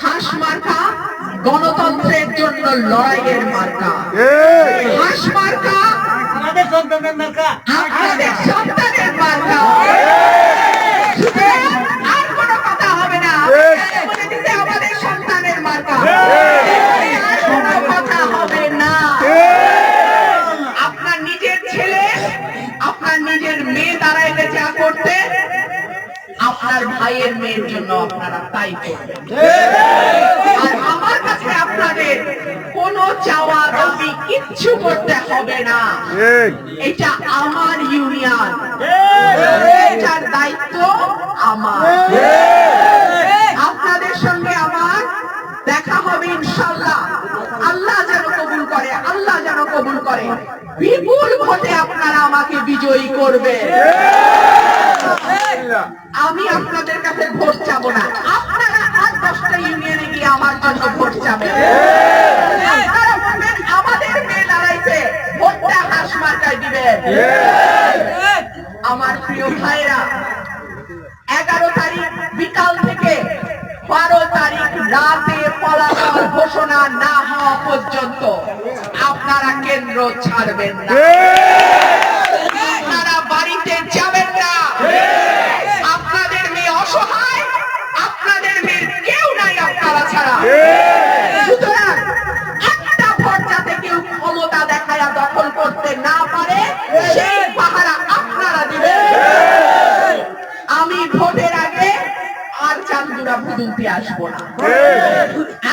হাঁস মার্কা গণতন্ত্রের জন্য লড়াইয়ের মার্কা। হাঁস মার্কা আমাদের সন্তানের মার্কা। আপনাদের সন্তানের মার্কা। আপনার ভাইয়ের মেয়ের জন্য আপনারা তাই করবেন। আর আমার কাছে আপনাদের কোনো চাওয়া দাবি কিচ্ছু করতে হবে না। এটা আমার ইউনিয়ন। এটার দায়িত্ব আমার। বিপুল ভোটে আপনারা আমাকে বিজয়ী করবে। আমি আপনাদের কাছে ভোট চাবো না। আপনারা দশটা ইউনিয়নে গিয়ে আমার জন্য ভোট বলবেন, আমাদের মেয়ে দাঁড়াইছে, ভোটটা হাঁস মার্কায় আমার প্রিয় ভাইরা এগারো তারিখ বিকাল থেকে বারো তারিখ রাতে ফলাফল ঘোষণা না হওয়া পর্যন্ত আপনারা কেন্দ্র ছাড়বেন না। আপনারা বাড়িতে যাবেন না। আপনাদের মেয়ে অসহায়, আপনাদের মেয়ের কেউ নাই আপনারা ছাড়া। ক্ষমতা দখল করতে না পারে আপনারা আমি ভোটের আগে আর না।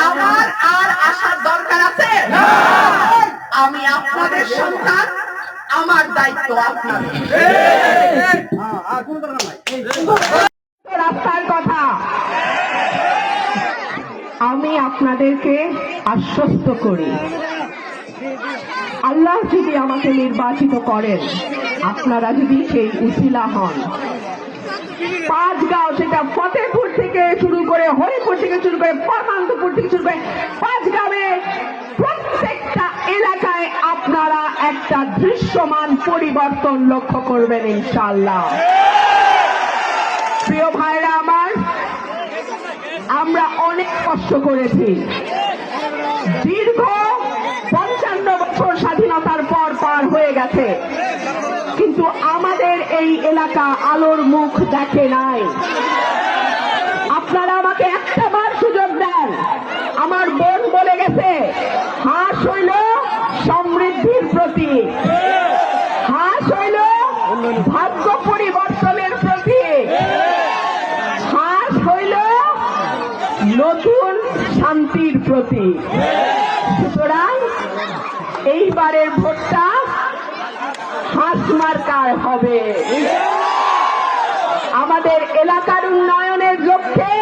আমার আর আসার দরকার আছে? আমি আপনাদের সন্তান, আমার দায়িত্ব আপনাদের। রাস্তার কথা। আমি আপনাদেরকে আশ্বস্ত করি। আল্লাহ যদি আমাকে নির্বাচিত করেন, আপনারা যদি সেই উসিলা হন। পাঁচ গাঁও সেটা ফতেপুর থেকে শুরু করে হরিপুর থেকে শুরু করে প্রশান্তপুর থেকে শুরু করে পাঁচ গ্রামে প্রত্যেকটা এলাকায় আপনারা একটা দৃশ্যমান পরিবর্তন লক্ষ্য করবেন ইনশাল্লাহ প্রিয় ভাইরা আমার, আমরা অনেক কষ্ট করেছি। দীর্ঘ পঞ্চান্ন বছর স্বাধীনতার পর পার হয়ে গেছে। কিন্তু আমাদের এই এলাকা আলোর মুখ দেখে নাই আপনারা আমাকে একটা বার সুযোগ দেন আমার বোন বলে গেছে হাঁস হইল সমৃদ্ধির প্রতীক হাঁস হইল ভাগ্য পরিবর্তনের প্রতীক হাঁস হইল নতুন শান্তির প্রতীক। সুতরাং এইবারের ভোটটা হাঁস মার্কার হবে। আমাদের এলাকার উন্নয়নের লক্ষ্যে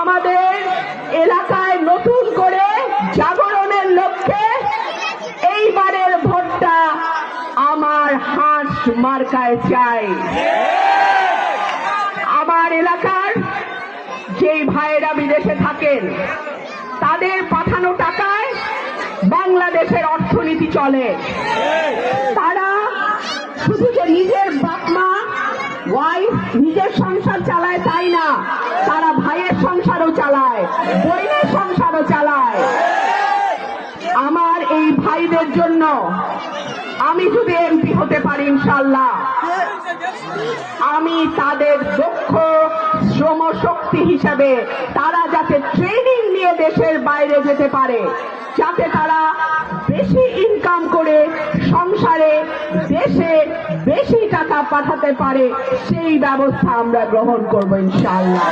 আমাদের এলাকায় নতুন করে জাগরণের লক্ষ্যে এইবারের ভোটটা আমার হাঁস মার্কায় চাই। আমার এলাকার যেই ভাইয়েরা বিদেশে থাকেন, তাদের পাঠানো টাকায় বাংলাদেশের অর্থনীতি চলে। তারা শুধু যে নিজের বাপ মা ওয়াইফ নিজের সংসার চালায় তাই না, তারা ভাইয়ের সংসারও চালায়, বোনের সংসারও চালায়। আমার এই ভাইদের জন্য আমি যদি এমপি হতে পারি ইনশাল্লাহ আমি তাদের দক্ষ শ্রম শক্তি হিসেবে তারা যাতে ট্রেনিং নিয়ে দেশের বাইরে যেতে পারে, যাতে তারা বেশি ইনকাম করে সংসারে দেশে বেশি টাকা পাঠাতে পারে, সেই ব্যবস্থা আমরা গ্রহণ করব ইনশাল্লাহ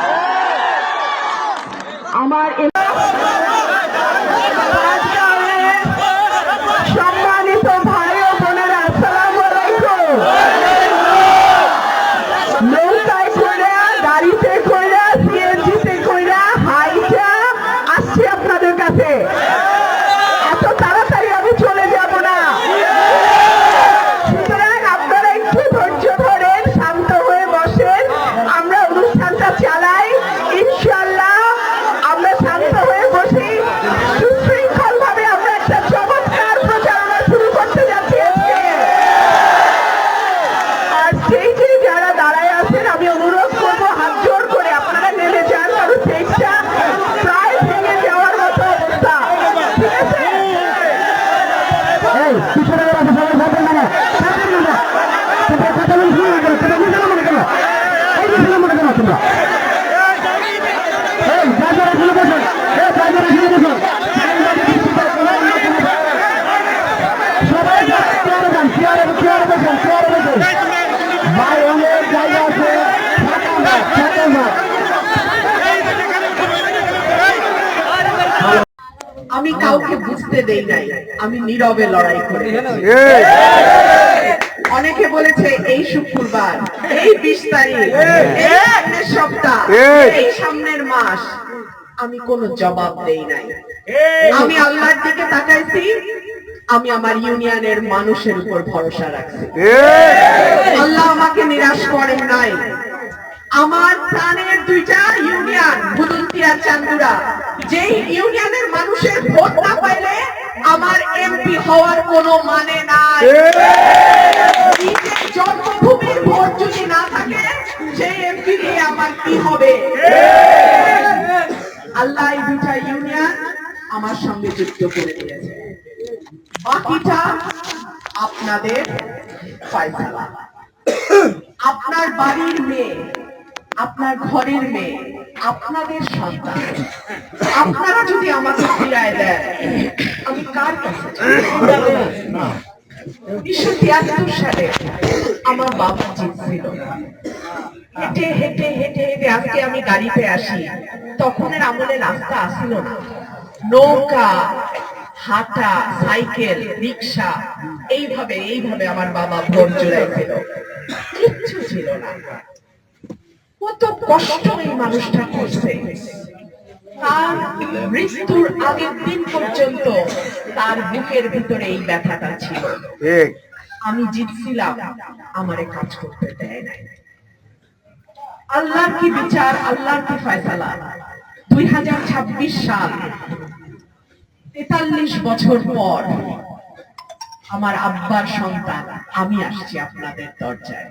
আমার সম্মানিত আমি কাউকে বুঝতে দেই নাই। আমি নীরবে লড়াই করে। অনেকে বলেছে এই শুক্রবার এই বিশ তারিখ এই সামনের সপ্তাহ এই সামনের মাস। আমি কোনো জবাব দেই নাই। আমি আল্লাহর দিকে তাকাইছি আমি আমার ইউনিয়নের মানুষের উপর ভরসা রাখছি। আল্লাহ আমাকে নিরাশ করেন নাই। আমার প্রাণের দুইটা ভুদুলতিয়া চান্দুরা। যেই ইউনিয়নের মানুষের ভোট না পাইলে আমার এমপি হওয়ার কোনো মানে নাই। জন্মভূমির ভোট যদি না থাকে সেই এমপি দিয়ে আমার কি হবে? আল্লাহ এই দুইটা ইউনিয়ন আমার সঙ্গে যুক্ত করে দিয়েছে। বাকিটা আপনাদের আপনার বাড়ির মেয়ে আপনার ঘরের মেয়ে আপনাদের সন্তান। আপনারা যদি আমাকে ফিরায় দেন, আমি কার কাছে উনিশশো তিয়াত্তর সালে আমার বাবা জিতছিল। হেঁটে হেঁটে হেঁটে হেঁটে আজকে আমি গাড়িতে আসি। তখনের আমলে রাস্তা আসিল না। নৌকা, হাঁটা, সাইকেল, রিক্সা, এইভাবে এইভাবে আমার বাবা ভোট জোড়াইছিল কিচ্ছু ছিল না। কত কষ্ট এই মানুষটা করছে। তার মৃত্যুর আগের দিন পর্যন্ত তার বুকের ভিতরে এই ব্যথাটা ছিল। আমি জিতছিলাম আমারে কাজ করতে দেয় নাই। আল্লাহর কি বিচার আল্লাহর কি ফয়সালা? দুই হাজার ছাব্বিশ সাল তেতাল্লিশ বছর পর আমার আব্বার সন্তান আমি আসছি আপনাদের দরজায়।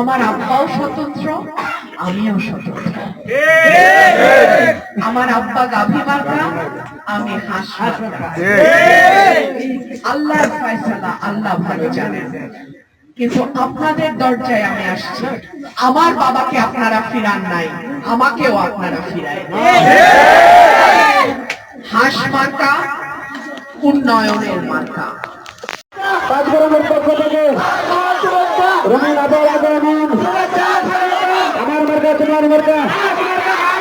আমার আব্বাও স্বতন্ত্র আমিও স্বতন্ত্র। আমার আব্বা গাভী মার্কা আমি হাঁস। ঠিক ফয়সালা আল্লাহ ভালো জানেন। কিন্তু আপনাদের দরজায় আমি আসছি। আমার বাবাকে আপনারা ফিরান নাই আমাকেও আপনারা ফিরায় হাঁস মার্কা উন্নয়নের মাথা কাজকর্মের পক্ষ আমার মার্কা তোমার মার্কা।